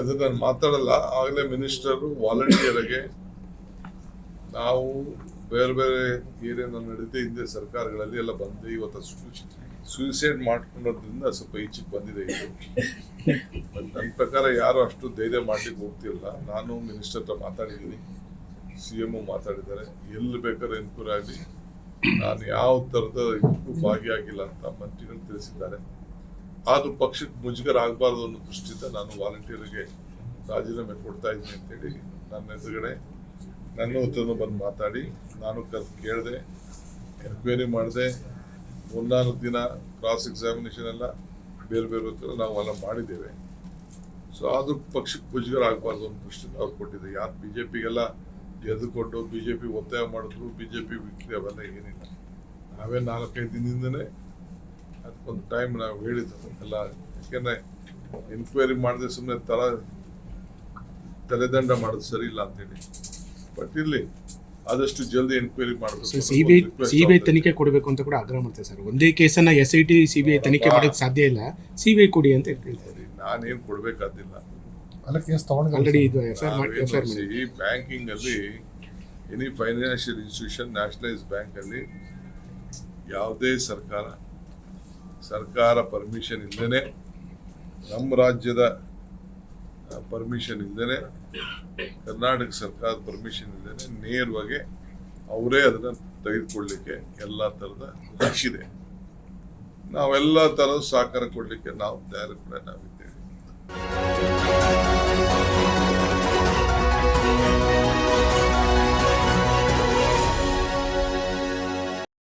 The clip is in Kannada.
ಅದು ನಾನು ಮಾತಾಡಲ್ಲ, ಆಗಲೇ ಮಿನಿಸ್ಟರು ವಾಲಂಟಿಯರ್ಗೆ ನಾವು ಬೇರೆ ಬೇರೆ ಏನೇನು ನಡೀತೆ ಹಿಂದೆ ಸರ್ಕಾರಗಳಲ್ಲಿ ಎಲ್ಲ ಬಂದು ಇವತ್ತು ಸೂಸೈಡ್ ಮಾಡ್ಕೊಂಡೋದ್ರಿಂದ ಸ್ವಲ್ಪ ಈಚೆಗೆ ಬಂದಿದೆ ಇದು. ಬಟ್ ನನ್ನ ಪ್ರಕಾರ ಯಾರು ಅಷ್ಟು ಧೈರ್ಯ ಮಾಡ್ಲಿಕ್ಕೆ ಹೋಗ್ತಿಲ್ಲ. ನಾನು ಮಿನಿಸ್ಟರ್ ಹತ್ರ ಮಾತಾಡಿದ್ದೀನಿ ಸಿ ಎಂ ಮಾತಾಡಿದ್ದಾರೆ. ಎಲ್ಲಿ ಬೇಕಾದ್ರೆ ಎನ್ಕ್ವೈರಿ ಆಗಲಿ ನಾನು ಯಾವ ಥರದ ಇದಕ್ಕೂ ಭಾಗಿಯಾಗಿಲ್ಲ ಅಂತ ಮಂತ್ರಿಗಳು ತಿಳಿಸಿದ್ದಾರೆ. ಆದ್ರೂ ಪಕ್ಷಕ್ಕೆ ಮುಜುಗರ ಆಗಬಾರ್ದು ಅನ್ನೋ ದೃಷ್ಟಿಯಿಂದ ನಾನು ವಾಲಂಟಿಯರ್ಗೆ ರಾಜೀನಾಮೆ ಕೊಡ್ತಾ ಇದ್ದೀನಿ ಅಂತೇಳಿ ನನ್ನ ಎದುರುಗಡೆ ನನ್ನ ಹತ್ರನೂ ಬಂದು ಮಾತಾಡಿ, ನಾನು ಕರ್ ಕೇಳಿದೆ ಎನ್ಕ್ವೈರಿ ಮಾಡಿದೆ. ಮೂರ್ನಾಲ್ಕು ದಿನ ಕ್ರಾಸ್ ಎಕ್ಸಾಮಿನೇಷನ್ ಎಲ್ಲ ಬೇರೆ ಬೇರೆ ಹತ್ರ ಎಲ್ಲ ಮಾಡಿದ್ದೇವೆ. ಸೊ ಅದು ಪಕ್ಷಕ್ಕೆ ಮುಜುಗರ ಆಗಬಾರ್ದು ಅನ್ನೋ ದೃಷ್ಟಿಯಿಂದ ಅವ್ರು ಕೊಟ್ಟಿದ್ದೆ ಯಾರು ಬಿ ಜೆ ಪಿಗೆಲ್ಲ ಎದುರುಕೊಂಡು ಬಿ ಜೆ ಪಿ ಒತ್ತಾಯ ಮಾಡಿದ್ರು ಬಿ ಜೆ ಪಿ ವಿಕ್ರಿ ಅವೆಲ್ಲ ಏನಿಲ್ಲ. ನಾವೇ ನಾಲ್ಕೈದು ದಿನದಿಂದನೇ ಅದಕ್ಕೊಂದು ಟೈಮ್ ನಾವು ಹೇಳಿದ್ದು ಎಲ್ಲ ಯಾಕೆಂದ್ರೆ ಎನ್ಕ್ವೈರಿ ಮಾಡಿದ್ರೆ ಸುಮ್ಮನೆ ತಲ ತಲೆದಂಡ ಮಾಡೋದು ಸರಿ ಇಲ್ಲ ಅಂತೇಳಿ ಬಟ್ ಇಲ್ಲಿ ಆದಷ್ಟು ಜಲ್ದಿ ಎನ್ಕ್ವೈರಿ ಮಾಡಬೇಕು ಬಿ ಐ ತನಿಖೆ ಕೊಡಬೇಕು ಅಂತ ಕೂಡ ಆಗ್ರಹ ಮಾಡ್ತಾರೆ ಸರ್. ಒಂದೇ ಕೇಸನ್ನ ಎಸ್ ಐ ಟಿ ಸಿಬಿಐ ತನಿಖೆ ಮಾಡೋಕ್ಕೆ ಸಾಧ್ಯ ಇಲ್ಲ. ಸಿಬಿಐ ಕೊಡಿ ಅಂತ ಹೇಳ್ತಾರೆ. ನಾನೇನು ಕೊಡಬೇಕಾದಿಲ್ಲ ಅಲ್ಲ ಕೇಸ್ ತಗೊಂಡು ಆಲ್ರೆಡಿ ಇದು F I R F I R ಈ ಬ್ಯಾಂಕಿಂಗ್ ಅಲ್ಲಿ any financial institution nationalise bank ಅಲ್ಲಿ ಯಾವುದೇ ಸರ್ಕಾರ ಸರ್ಕಾರ ಪರ್ಮಿಷನ್ ಇಲ್ಲದೇ ನಮ್ಮ ರಾಜ್ಯದ ಪರ್ಮಿಷನ್ ಇಲ್ಲದೇ ಕರ್ನಾಟಕ ಸರ್ಕಾರದ ಪರ್ಮಿಷನ್ ಇಲ್ಲದೇ ನೇರವಾಗಿ ಅವರೇ ಅದನ್ನು ತೆಗೆದುಕೊಳ್ಳಲಿಕ್ಕೆ ಎಲ್ಲ ಥರದ ಇದೆ. ನಾವೆಲ್ಲ ಥರದ ಸಹಕಾರ ಕೊಡಲಿಕ್ಕೆ ನಾವು ತಯಾರಿ ಕೂಡ ನಾವಿದ್ದೇವೆ.